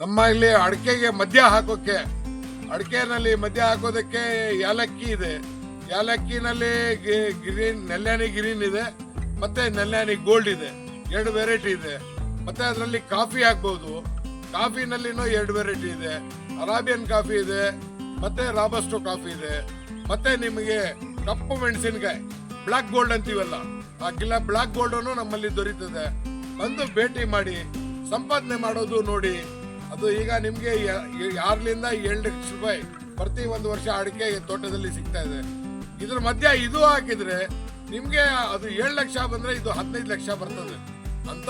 ನಮ್ಮ ಇಲ್ಲಿ ಅಡಿಕೆಗೆ ಮದ್ಯ ಹಾಕೋಕೆ, ಅಡಿಕೆನಲ್ಲಿ ಮದ್ಯ ಹಾಕೋದಕ್ಕೆ ಏಲಕ್ಕಿ ಇದೆ. ಏಲಕ್ಕಿನಲ್ಲಿ ಗ್ರೀನ್, ನೆಲ್ಯಾನಿ ಗ್ರೀನ್ ಇದೆ, ಮತ್ತೆ ನೆಲ್ಯಾನಿ ಗೋಲ್ಡ್ ಇದೆ, ಎರಡು ವೆರೈಟಿ ಇದೆ. ಮತ್ತೆ ಅದರಲ್ಲಿ ಕಾಫಿ ಹಾಕ್ಬೋದು. ಕಾಫಿನಲ್ಲಿನೂ ಎರಡು ವೆರೈಟಿ ಇದೆ. ಅರಾಬಿಯನ್ ಕಾಫಿ ಇದೆ, ಮತ್ತೆ ರಾಬಸ್ಟೋ ಕಾಫಿ ಇದೆ. ಮತ್ತೆ ನಿಮಗೆ ಕಪ್ಪು ಮೆಣಸಿನಕಾಯಿ, ಬ್ಲಾಕ್ ಗೋಲ್ಡ್ ಅಂತೀವಲ್ಲ, ಆ ಗಿಲ್ಲ ಬ್ಲಾಕ್ ಗೋಲ್ಡ್ ನಮ್ಮಲ್ಲಿ ದೊರೀತದೆ. ಬಂದು ಭೇಟಿ ಮಾಡಿ, ಸಂಪಾದನೆ ಮಾಡೋದು ನೋಡಿ ಅದು ಈಗ ನಿಮಗೆ ಯ- ಯ- ಏಳು ಲಕ್ಷ ರೂಪಾಯಿ ಪ್ರತಿ ಒಂದು ವರ್ಷ ಅಡಿಕೆ ತೋಟದಲ್ಲಿ ಸಿಗ್ತಾ ಇದೆ. ಇದ್ರ ಮಧ್ಯ ಇದು ಹಾಕಿದ್ರೆ ನಿಮ್ಗೆ ಅದು ಏಳು ಲಕ್ಷ ಬಂದ್ರೆ ಇದು ಹದಿನೈದು ಲಕ್ಷ ಬರ್ತದೆ. ಅಂತ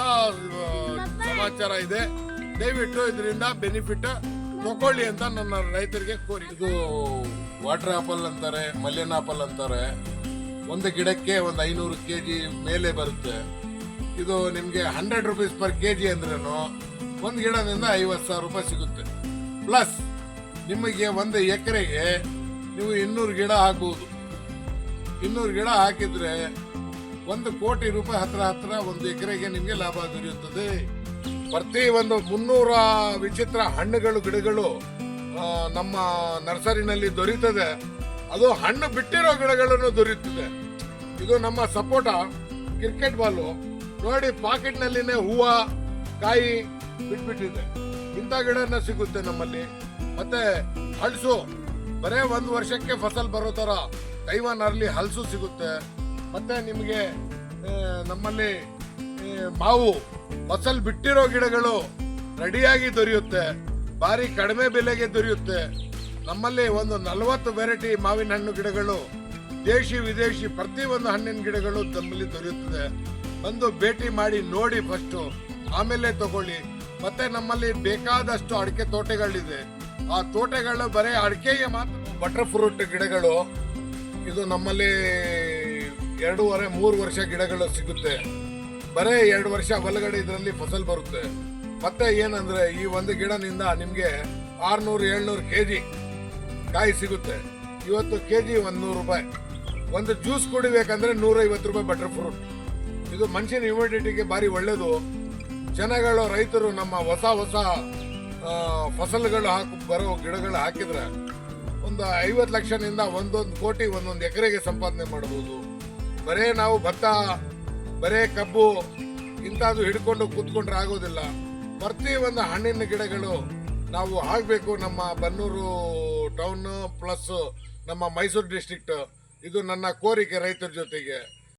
ಸಮಾಚಾರ ಇದೆ. ದಯವಿಟ್ಟು ಇದರಿಂದ ಬೆನಿಫಿಟ್ ತಗೊಳ್ಳಿ ಅಂತ ನನ್ನ ರೈತರಿಗೆ ಕೋರಿ. ಇದು ವಾಟರ್ ಆಪಲ್ ಅಂತಾರೆ ಮಲ್ಯನ್ ಆಪಲ್ ಅಂತಾರೆ. ಒಂದು ಗಿಡಕ್ಕೆ ಒಂದು ಐನೂರು ಕೆ ಜಿ ಮೇಲೆ ಬರುತ್ತೆ. ಇದು ನಿಮಗೆ hundred rupees per K G ಅಂದ್ರೇನು? ಒಂದು ಗಿಡದಿಂದ ಐವತ್ತು ಸಾವಿರ ರೂಪಾಯಿ ಸಿಗುತ್ತೆ. ಪ್ಲಸ್ ನಿಮಗೆ ಒಂದು ಎಕರೆಗೆ ನೀವು ಇನ್ನೂರು ಗಿಡ ಹಾಕಬಹುದು ಇನ್ನೂರು ಗಿಡ ಹಾಕಿದ್ರೆ ಒಂದು ಕೋಟಿ ರೂಪಾಯಿ ಹತ್ರ ಹತ್ರ ಒಂದು ಎಕರೆಗೆ ನಿಮಗೆ ಲಾಭ ದೊರೆಯುತ್ತದೆ. ಪ್ರತಿ ಒಂದು ಮುನ್ನೂರ ವಿಚಿತ್ರ ಹಣ್ಣುಗಳು, ಗಿಡಗಳು ನಮ್ಮ ನರ್ಸರಿನಲ್ಲಿ ದೊರೆಯುತ್ತದೆ ಅದು ಹಣ್ಣು ಬಿಟ್ಟಿರೋ ಗಿಡಗಳನ್ನು ದೊರೆಯುತ್ತದೆ ಇದು ನಮ್ಮ ಸಪೋಟ ಕ್ರಿಕೆಟ್ ಬಾಲು. ನೋಡಿ ಪಾಕೆಟ್ ಹೂವು ಹೂವ, ಕಾಯಿ ಬಿಟ್ಬಿಟ್ಟಿದೆ. ಇಂಥ ಗಿಡನ ಸಿಗುತ್ತೆ ನಮ್ಮಲ್ಲಿ. ಮತ್ತೆ ಹಲಸು ಬರೇ ಒಂದು ವರ್ಷಕ್ಕೆ ಫಸಲ್ ಬರೋ ತರ ತೈವಾನ್ ಅರಲಿ ಹಲಸು ಸಿಗುತ್ತೆ. ಮತ್ತೆ ನಿಮಗೆ ನಮ್ಮಲ್ಲಿ ಮಾವು, ಫಸಲ್ ಬಿಟ್ಟಿರೋ ಗಿಡಗಳು ರೆಡಿಯಾಗಿ ದೊರೆಯುತ್ತೆ. ಭಾರಿ ಕಡಿಮೆ ಬೆಲೆಗೆ ದೊರೆಯುತ್ತೆ. ನಮ್ಮಲ್ಲಿ ಒಂದು ನಲವತ್ತು ವೆರೈಟಿ ಮಾವಿನ ಹಣ್ಣು ಗಿಡಗಳು, ದೇಶಿ, ವಿದೇಶಿ, ಪ್ರತಿ ಒಂದು ಹಣ್ಣಿನ ಗಿಡಗಳು ನಮ್ಮಲ್ಲಿ ದೊರೆಯುತ್ತದೆ. ಬಂದು ಭೇಟಿ ಮಾಡಿ ನೋಡಿ ಫಸ್ಟ್ ಆಮೇಲೆ ತಗೊಳ್ಳಿ. ಮತ್ತೆ ನಮ್ಮಲ್ಲಿ ಬೇಕಾದಷ್ಟು ಅಡಿಕೆ ತೋಟಗಳಿದೆ. ಆ ತೋಟಗಳು ಬರೀ ಅಡಿಕೆಗೆ ಮಾತ್ರ. ಬಟರ್ ಫ್ರೂಟ್ ಗಿಡಗಳು, ಇದು ನಮ್ಮಲ್ಲಿ ಎರಡೂವರೆ, ಮೂರು ವರ್ಷ ಗಿಡಗಳು ಸಿಗುತ್ತೆ. ಬರೇ ಎರಡು ವರ್ಷ ಒಳಗಡೆ ಇದರಲ್ಲಿ ಫಸಲ್ ಬರುತ್ತೆ. ಮತ್ತೆ ಏನಂದ್ರೆ ಈ ಒಂದು ಗಿಡನಿಂದ ನಿಮಗೆ ಆರ್ನೂರು, ಏಳ್ನೂರು ಕೆಜಿ ಕಾಯಿ ಸಿಗುತ್ತೆ. ಇವತ್ತು ಕೆ ಜಿ ಒಂದ್ ನೂರು ರೂಪಾಯಿ. ಒಂದು ಜ್ಯೂಸ್ ಕುಡಿಬೇಕಂದ್ರೆ ನೂರೈವತ್ತು ರೂಪಾಯಿ ಬಟರ್ ಫ್ರೂಟ್ ಇದು ಮನುಷ್ಯನ ಇಮ್ಯುನಿಟಿಗೆ ಭಾರಿ ಒಳ್ಳೇದು. ಜನಗಳು, ರೈತರು ನಮ್ಮ ಹೊಸ ಹೊಸ ಫಸಲುಗಳು ಹಾಕಿ, ಬರೋ ಗಿಡಗಳು ಹಾಕಿದ್ರೆ ಒಂದು ಐವತ್ತು ಲಕ್ಷದಿಂದ ಒಂದೊಂದು ಕೋಟಿ ಒಂದೊಂದು ಎಕರೆಗೆ ಸಂಪಾದನೆ ಮಾಡಬಹುದು ಬರೇ ನಾವು ಭತ್ತ, ಬರೇ ಕಬ್ಬು, ಇಂಥದ್ದು ಹಿಡ್ಕೊಂಡು ಕೂತ್ಕೊಂಡ್ರೆ ಆಗೋದಿಲ್ಲ. ಪ್ರತಿ ಒಂದು ಹಣ್ಣಿನ ಗಿಡಗಳು ನಾವು ಆಗಬೇಕು ನಮ್ಮ ಬನ್ನೂರು ಟೌನ್ ಪ್ಲಸ್ ನಮ್ಮ ಮೈಸೂರು ಡಿಸ್ಟ್ರಿಕ್ಟ್. ಇದು ನನ್ನ ಕೋರಿಕೆ ರೈತರ ಜೊತೆಗೆ.